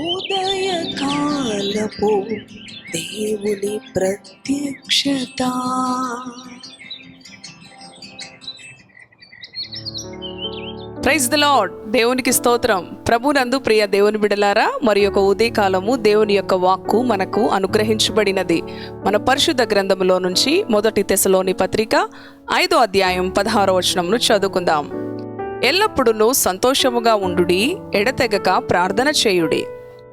ఉదయకాలపు దేవుని ప్రత్యక్షత. ప్రైజ్ ద లాడ్ దేవునికి స్తోత్రం. ప్రభునందు ప్రియ దేవుని బిడలారా మరి యొక్క ఉదయకాలము దేవుని యొక్క వాక్కు మనకు అనుగ్రహించబడినది. మన పరిశుద్ధ గ్రంథములో నుంచి మొదటి తెశలోని పత్రిక ఐదో అధ్యాయం పదహారో వచనంను చదువుకుందాం. ఎల్లప్పుడూ సంతోషముగా ఉండుడి ఎడతెగక ప్రార్థన చేయుడి.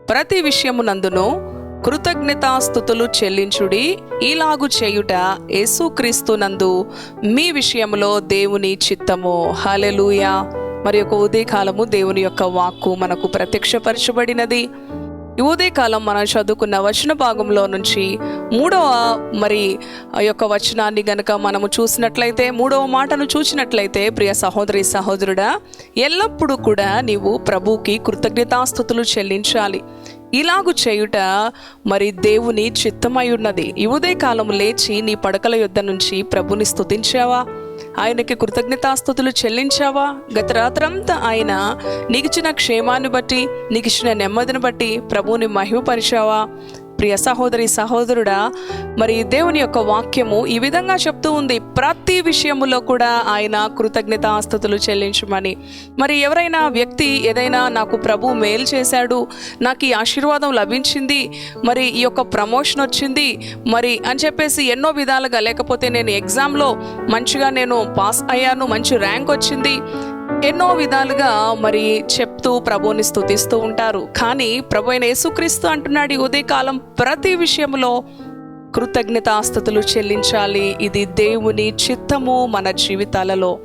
ప్రతి విషయమునందును కృతజ్ఞతాస్థుతులు చెల్లించుడి. ఇలాగు చేయుట యేసుక్రీస్తునందు మీ విషయంలో దేవుని చిత్తము. హలెలూయా మరి యొక్క ఉదయకాలము దేవుని యొక్క వాక్కు మనకు ప్రత్యక్షపరచబడినది. యువదే ఉదయకాలం మనం చదువుకున్న వచన భాగంలో నుంచి మూడవ మరి ఆ యొక్క వచనాన్ని గనక మనము చూసినట్లయితే మూడవ మాటను చూసినట్లయితే ప్రియ సహోదరి సహోదరుడా ఎల్లప్పుడూ కూడా నీవు ప్రభుకి కృతజ్ఞతాస్థుతులు చెల్లించాలి. ఇలాగు చేయుట మరి దేవుని చిత్తమై ఉన్నది. యువదే కాలం లేచి నీ పడకల యొద్ద నుంచి ప్రభుని స్తుతించావా? ఆయనకి కృతజ్ఞతాస్థుతులు చెల్లించావా? గత రాత్రంతా ఆయన నీకిచ్చిన క్షేమాన్ని బట్టి నీకిచ్చిన నెమ్మదిని బట్టి ప్రభువుని మహిమపరిచావా? ప్రియ సహోదరి సహోదరుడా మరి దేవుని యొక్క వాక్యము ఈ విధంగా చెప్తూ ఉంది. ప్రతి విషయములో కూడా ఆయన కృతజ్ఞతాస్థుతులు చెల్లించమని. మరి ఎవరైనా వ్యక్తి ఏదైనా నాకు ప్రభు మేలు చేశాడు నాకు ఈ ఆశీర్వాదం లభించింది మరి ఈ యొక్క ప్రమోషన్ వచ్చింది మరి అని చెప్పేసి ఎన్నో విధాలుగా లేకపోతే నేను ఎగ్జామ్లో మంచిగా నేను పాస్ అయ్యాను మంచి ర్యాంక్ వచ్చింది ఎన్నో విధాలుగా మరి చెప్తూ ప్రభువుని స్తుతిస్తూ ఉంటారు. కానీ ప్రభు అయిన యేసుక్రీస్తు అంటున్నాడు ఉదయకాలం ప్రతి విషయంలో కృతజ్ఞతాస్థుతులు చెల్లించాలి. ఇది దేవుని చిత్తము మన జీవితాలలో.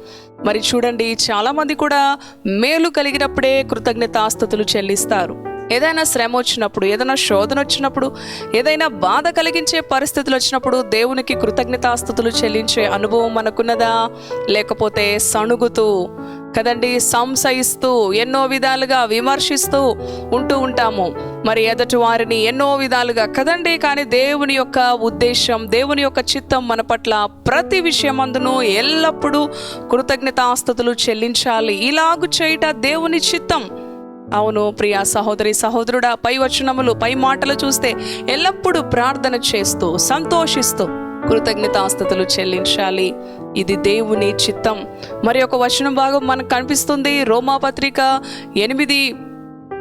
మరి చూడండి చాలామంది కూడా మేలు కలిగినప్పుడే కృతజ్ఞతాస్థుతులు చెల్లిస్తారు. ఏదైనా శ్రమ వచ్చినప్పుడు ఏదైనా శోధన వచ్చినప్పుడు ఏదైనా బాధ కలిగించే పరిస్థితులు వచ్చినప్పుడు దేవునికి కృతజ్ఞతాస్థుతులు చెల్లించే అనుభవం మనకున్నదా? లేకపోతే సణుగుతూ కదండి సంశయిస్తూ ఎన్నో విధాలుగా విమర్శిస్తూ ఉంటూ ఉంటాము. మరి ఎదటి వారిని ఎన్నో విధాలుగా కదండి కానీ దేవుని యొక్క ఉద్దేశం దేవుని యొక్క చిత్తం మన పట్ల ప్రతి విషయమందును ఎల్లప్పుడూ కృతజ్ఞతాస్థుతులు చెల్లించాలి. ఇలాగు చేయట దేవుని చిత్తం. అవును ప్రియ సహోదరి సహోదరుడా పై వచనములు పై మాటలు చూస్తే ఎల్లప్పుడూ ప్రార్థన చేస్తూ సంతోషిస్తూ కృతజ్ఞతాస్థుతులు చెల్లించాలి. ఇది దేవుని చిత్తం. మరి ఒక వచనం భాగం మనకు కనిపిస్తుంది రోమాపత్రిక ఎనిమిది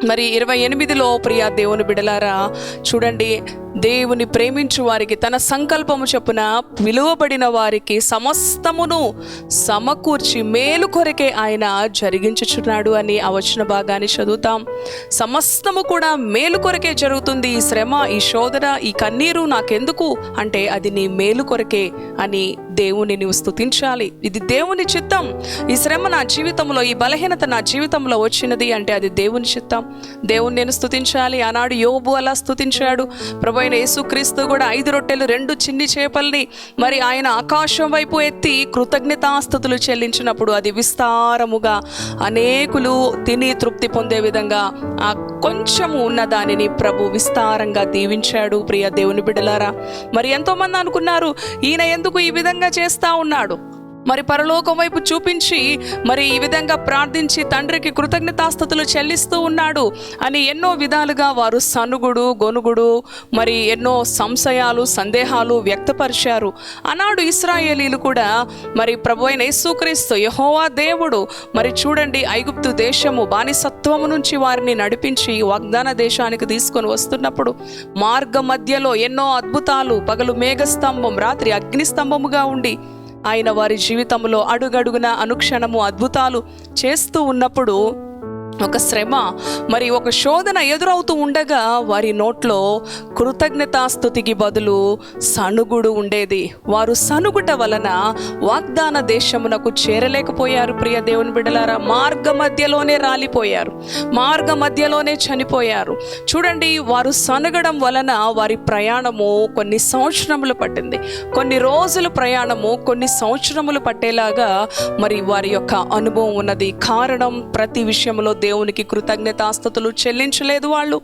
మరి ఇరవై ఎనిమిదిలో ప్రియ దేవుని బిడలారా చూడండి దేవుని ప్రేమించు వారికి తన సంకల్పము చొప్పున విలువబడిన వారికి సమస్తమును సమకూర్చి మేలు కొరకే ఆయన జరిగించుచున్నాడు అని ఆ భాగాన్ని చదువుతాం. సమస్తము కూడా మేలు కొరకే జరుగుతుంది. ఈ శ్రమ ఈ శోధన ఈ కన్నీరు నాకెందుకు? అంటే అది నీ మేలు కొరకే అని దేవుని నువ్వు స్తుతించాలి. ఇది దేవుని చిత్తం. ఈ శ్రమ నా జీవితంలో ఈ బలహీనత నా జీవితంలో వచ్చినది అంటే అది దేవుని చిత్తం. దేవుని నేను స్థుతించాలి ఆనాడు యోబు అలా స్థుతించాడు ప్రభు అయిన యేసుక్రీస్తు కూడా ఐదు రొట్టెలు రెండు చిన్ని చేపల్ని మరి ఆయన ఆకాశం వైపు ఎత్తి కృతజ్ఞతాస్థుతులు చెల్లించినప్పుడు అది విస్తారముగా అనేకులు తిని తృప్తి పొందే విధంగా ఆ కొంచెము ఉన్న దానిని ప్రభు విస్తారంగా దీవించాడు. ప్రియ దేవుని బిడలారా మరి ఎంతోమంది అనుకున్నారు ఈయన ఎందుకు ఈ విధంగా చేస్తా ఉన్నాడు? మరి పరలోకం వైపు చూపించి మరి ఈ విధంగా ప్రార్థించి తండ్రికి కృతజ్ఞతాస్థుతులు చెల్లిస్తూ ఉన్నాడు అని ఎన్నో విధాలుగా వారు సనుగుడు గొనుగుడు మరి ఎన్నో సంశయాలు సందేహాలు వ్యక్తపరిచారు. ఆనాడు ఇస్రాయేలీలు కూడా మరి ప్రభు అయిన యేసుక్రీస్తు యహోవా దేవుడు మరి చూడండి ఐగుప్తు దేశము బానిసత్వము నుంచి వారిని నడిపించి వాగ్దాన దేశానికి తీసుకొని వస్తున్నప్పుడు మార్గ మధ్యలో ఎన్నో అద్భుతాలు పగలు మేఘస్తంభం రాత్రి అగ్నిస్తంభముగా ఉండి ఆయన వారి జీవితంలో అడుగడుగున అనుక్షణము అద్భుతాలు చేస్తూ ఉన్నప్పుడు ఒక శ్రమ మరి ఒక శోధన ఎదురవుతూ ఉండగా వారి నోట్లో కృతజ్ఞతాస్థుతికి బదులు సనుగుడు ఉండేది. వారు సనుగుట వలన వాగ్దాన దేశమునకు చేరలేకపోయారు. ప్రియ దేవుని బిడ్డలారా మార్గ మధ్యలోనే రాలిపోయారు. మార్గ మధ్యలోనే చనిపోయారు. చూడండి వారు సనుగడం వలన వారి ప్రయాణము కొన్ని సంవత్సరములు పట్టింది. కొన్ని రోజులు ప్రయాణము కొన్ని సంవత్సరములు పట్టేలాగా మరి వారి యొక్క అనుభవం ఉన్నది. కారణం ప్రతి విషయంలో దేవునికి కృతజ్ఞతాస్థుతులు చెల్లించలేదు వాళ్ళు.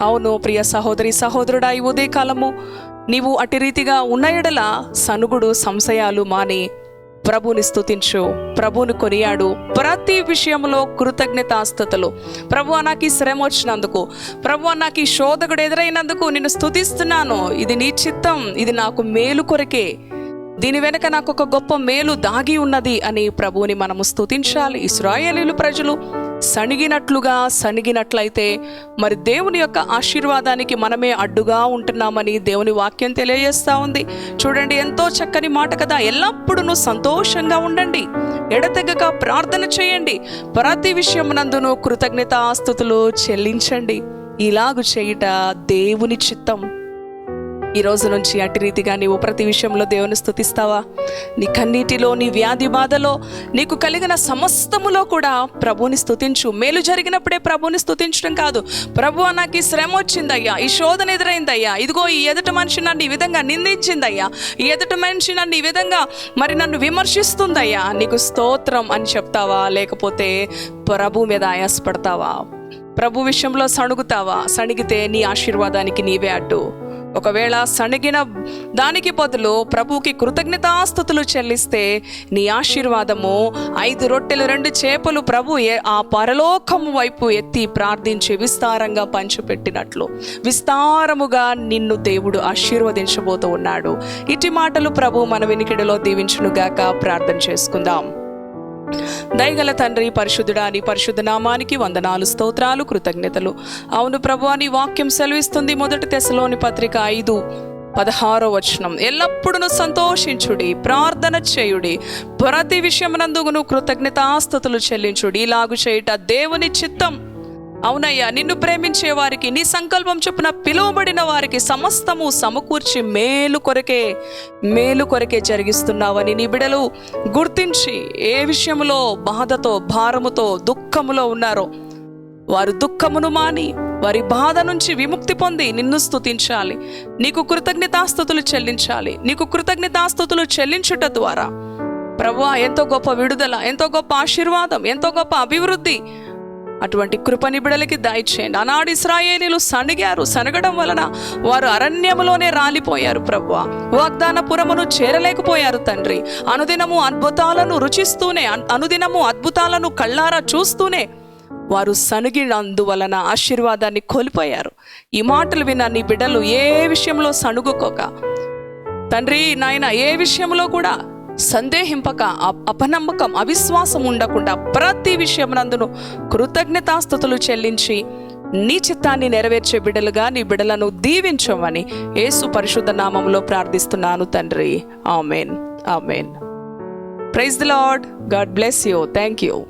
అవును ప్రియ సహోదరి సహోదరుడా ఈ ఉదయకాలము నీవు అటు రీతిగా ఉన్న ఎడల సనుగుడు సంశయాలు మాని ప్రభుని స్థుతించు ప్రభుని కొనియాడు. ప్రతి విషయంలో కృతజ్ఞతాస్థుతులు. ప్రభు నాకు ఈ శ్రమ వచ్చినందుకు ప్రభు నాకు ఈ శోధకుడు ఎదురైనందుకు నిన్ను స్తుతిస్తున్నాను. ఇది నీ చిత్తం ఇది నాకు మేలు కొరకే. దీని వెనక నాకు ఒక గొప్ప మేలు దాగి ఉన్నది అని ప్రభువుని మనము స్తుతించాలి. ఇస్రాయేలీలు ప్రజలు సణిగినట్లుగా సణిగినట్లయితే మరి దేవుని యొక్క ఆశీర్వాదానికి మనమే అడ్డుగా ఉంటున్నామని దేవుని వాక్యం తెలియజేస్తూ ఉంది. చూడండి ఎంతో చక్కని మాట కదా. ఎల్లప్పుడూ సంతోషంగా ఉండండి. ఎడతెగక ప్రార్థన చేయండి. ప్రతి విషయం నందును కృతజ్ఞతాస్థుతులు చెల్లించండి. ఇలాగు చేయుట దేవుని చిత్తం. ఈ రోజు నుంచి అటు రీతిగా నీవు ప్రతి విషయంలో దేవుని స్థుతిస్తావా? నీ కన్నీటిలో నీ వ్యాధి బాధలో నీకు కలిగిన సమస్తములో కూడా ప్రభుని స్థుతించు. మేలు జరిగినప్పుడే ప్రభుని స్థుతించడం కాదు. ప్రభు నాకు ఈ శ్రమ వచ్చిందయ్యా ఈ శోధన ఎదురైందయ్యా. ఇదిగో ఈ ఎదుటి మనిషి నన్ను ఈ విధంగా నిందించిందయ్యా. ఈ ఎదుట మనిషి నన్ను ఈ విధంగా మరి నన్ను విమర్శిస్తుందయ్యా. నీకు స్తోత్రం అని చెప్తావా? లేకపోతే ప్రభు మీద ఆయాసపడతావా? ప్రభు విషయంలో సణుగుతావా? సణిగితే నీ ఆశీర్వాదానికి నీవే అడ్డు. ఒకవేళ సణిగిన దానికి బదులు ప్రభువుకి కృతజ్ఞతాస్థుతులు చెల్లిస్తే నీ ఆశీర్వాదము ఐదు రొట్టెలు రెండు చేపలు ప్రభు ఏ- ఆ పరలోకము వైపు ఎత్తి ప్రార్థించి విస్తారంగా పంచిపెట్టినట్లు. విస్తారముగా నిన్ను దేవుడు ఆశీర్వదించబోతూ ఉన్నాడు. ఇటు మాటలు ప్రభు మన వినికిడిలో దీవించునుగాక ప్రార్థన చేసుకుందాం. దయగల తండ్రి పరిశుద్ధుడా నీ పరిశుద్ధ నామానికి వందనాలు స్తోత్రాలు కృతజ్ఞతలు. అవును ప్రభు నీ వాక్యం సెలవిస్తుంది మొదటి తెశలోని పత్రిక ఐదు పదహారో వచనం. ఎల్లప్పుడూ సంతోషించుడి ప్రార్థన చేయుడి ప్రతి విషయమునందుగును కృతజ్ఞతాస్థుతులు చెల్లించుడి. ఇలాగు చేయుట దేవుని చిత్తం. అవునయ్యా నిన్ను ప్రేమించే వారికి నీ సంకల్పం చొప్పున పిలువబడిన వారికి సమస్తము సమకూర్చి మేలు కొరకే మేలు కొరకే జరిగిస్తున్నావని నీ బిడలు గుర్తించి ఏ విషయంలో బాధతో భారముతో దుఃఖములో ఉన్నారో వారు దుఃఖమును మాని వారి బాధ నుంచి విముక్తి పొంది నిన్ను స్తుతించాలి. నీకు కృతజ్ఞతాస్థుతులు చెల్లించాలి. నీకు కృతజ్ఞతాస్థుతులు చెల్లించుట ద్వారా. ప్రభువా ఎంతో గొప్ప విడుదల ఎంతో గొప్ప ఆశీర్వాదం ఎంతో గొప్ప అభివృద్ధి అటువంటి కృపని బిడలకి దయచేయండి ఆనాడు ఇస్రాయేలీలు సణిగారు సనగడం వలన వారు అరణ్యములోనే రాలిపోయారు ప్రభు వాగ్దానపురమును చేరలేకపోయారు తండ్రి. అనుదినము అద్భుతాలను రుచిస్తూనే అనుదినము అద్భుతాలను కళ్ళారా చూస్తూనే వారు సణుగినందువలన ఆశీర్వాదాన్ని కోల్పోయారు. ఈ మాటలు విన్న నీ బిడ్డలు ఏ విషయంలో సణుగుకోక? తండ్రి నాయన ఏ విషయంలో కూడా సందేహింపక అపనమ్మకం అవిశ్వాసం ఉండకుండా ప్రతి విషయమునందును కృతజ్ఞతాస్థుతులు చెల్లించి నీ చిత్తాన్ని నెరవేర్చే బిడ్డలుగా నీ బిడ్డలను దీవించమని యేసు పరిశుద్ధ నామంలో ప్రార్థిస్తున్నాను తండ్రి. Amen. Amen. Praise the Lord. God bless you. Thank you